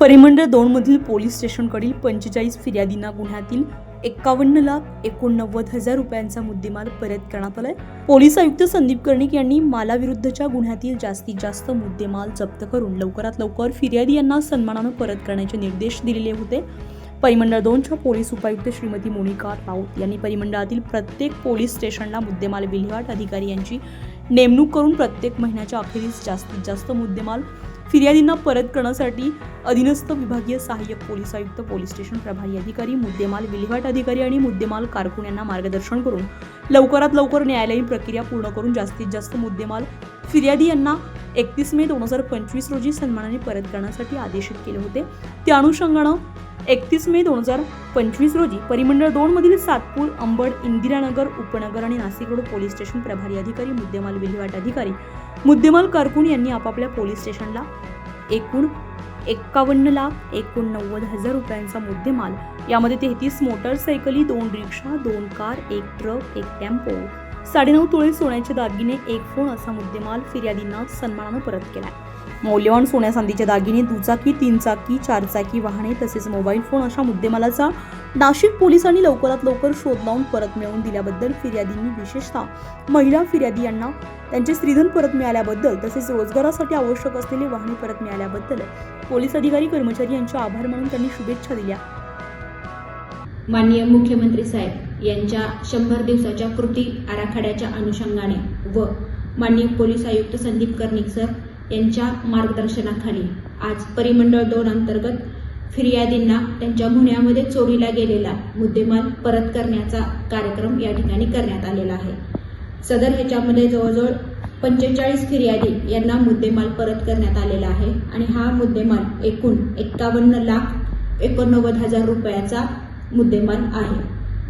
परिमंडळ दोनमधील पोलीस स्टेशनकडील पंचेचाळीस फिर्यादींना गुन्ह्यातील एक्कावन्न लाख एकोणनव्वद हजार रुपयांचा मुद्देमाल परत करण्यात आलाय. पोलीस आयुक्त संदीप कर्णिक यांनी मालाविरुद्धच्या गुन्ह्यातील जास्तीत जास्त मुद्देमाल जप्त करून लवकरात लवकर फिर्यादी यांना सन्मानानं परत करण्याचे निर्देश दिलेले होते. परिमंडळ दोनच्या पोलीस उपायुक्त श्रीमती मोनिका राऊत यांनी परिमंडळातील प्रत्येक पोलीस स्टेशनला मुद्देमाल विल्हेवाट अधिकारी यांची नेमणूक करून प्रत्येक महिन्याच्या अखेरीस जास्तीत जास्त मुद्देमाल फिर्यादींना परत करण्यासाठी अधीनस्थ विभागीय सहाय्यक पोलीस आयुक्त पोलीस स्टेशन प्रभारी अधिकारी मुद्देमाल विल्हेवाट अधिकारी आणि मुद्देमाल कारकून यांना मार्गदर्शन करून लवकरात लवकर न्यायालयीन प्रक्रिया पूर्ण करून जास्तीत जास्त मुद्देमाल फिर्यादी यांना एकतीस मे दोन हजार पंचवीस रोजी सन्मानाने परत करण्यासाठी आदेशित केले होते. त्या अनुषंगानं एकतीस मे दोन हजार पंचवीस रोजी परिमंडळ दोनमधील सातपूर अंबड इंदिरानगर उपनगर आणि नाशिक रोड पोलीस स्टेशन प्रभारी अधिकारी मुद्देमाल विल्हेवाट अधिकारी मुद्देमाल कारकून यांनी आपापल्या पोलीस स्टेशनला एकूण एक्कावन्न लाख एकोणनव्वद हजार रुपयांचा मुद्देमाल. यामध्ये तेहतीस मोटरसायकली दोन रिक्षा दोन कार एक ट्रक एक टेम्पो. साडेनऊ तोळे सोन्याचे दागिने एक फोन असा मुद्देमाल फिर्यादींना सन्मानानं परत केलाय. मौल्यवान सोन्या दागिने दुचाकी तीन चाकी वाहने तसेच मोबाईल फोन अशा मुद्देमालाचा नाशिक पोलिसांनी लवकरात लवकर शोध लावून परत मिळवून दिल्याबद्दल फिर्यादींनी विशेषतः महिला फिर्यादी यांना त्यांचे स्त्रीधन परत मिळाल्याबद्दल तसेच रोजगारासाठी आवश्यक असलेली वाहने परत मिळाल्याबद्दल पोलीस अधिकारी कर्मचारी यांचे आभार म्हणून त्यांनी शुभेच्छा दिल्या. माननीय मुख्यमंत्री साहेब यांच्या शंभर दिवसाच्या कृती आराखड्याच्या अनुषंगाने व माननीय पोलीस आयुक्त संदीप कर्णिक सर यांच्या मार्गदर्शनाखाली आज परिमंडळ दोन अंतर्गत फिर्यादींना त्यांच्या गुन्ह्यामध्ये चोरीला गेलेला मुद्देमाल परत करण्याचा कार्यक्रम या ठिकाणी करण्यात आलेला आहे. सदर ह्याच्यामध्ये जवळजवळ पंचेचाळीस फिर्यादी यांना मुद्देमाल परत करण्यात आलेला आहे आणि हा मुद्देमाल एकूण एक्कावन्न लाख एकोणनव्वद हजार रुपयाचा मुद्देमाल आहे.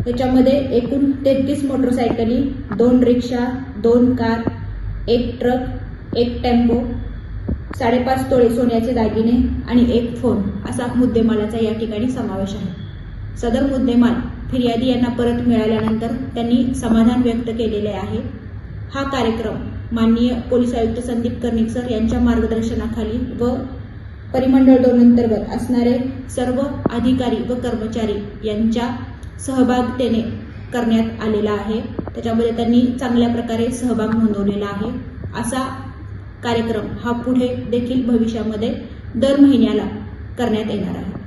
त्याच्यामध्ये एकूण तेहतीस मोटरसायकली दोन रिक्षा दोन कार एक ट्रक एक टेम्पो साडेपाच तोळे सोन्याचे दागिने आणि एक फोन असा मुद्देमालाचा या ठिकाणी समावेश आहे. सदर मुद्देमाल फिर्यादी यांना परत मिळाल्यानंतर त्यांनी समाधान व्यक्त केलेले आहे. हा कार्यक्रम माननीय पोलीस आयुक्त संदीप कर्णिक सर यांच्या मार्गदर्शनाखाली व परिमंडळ दोन अंतर्गत असणारे सर्व अधिकारी व कर्मचारी यांच्या सहभागतेने करण्यात आलेला आहे. त्याच्यामध्ये त्यांनी चांगल्या प्रकारे सहभाग नोंदवलेला आहे. असा कार्यक्रम हा पुढे देखील भविष्यामध्ये दर महिन्याला करण्यात येणार आहे.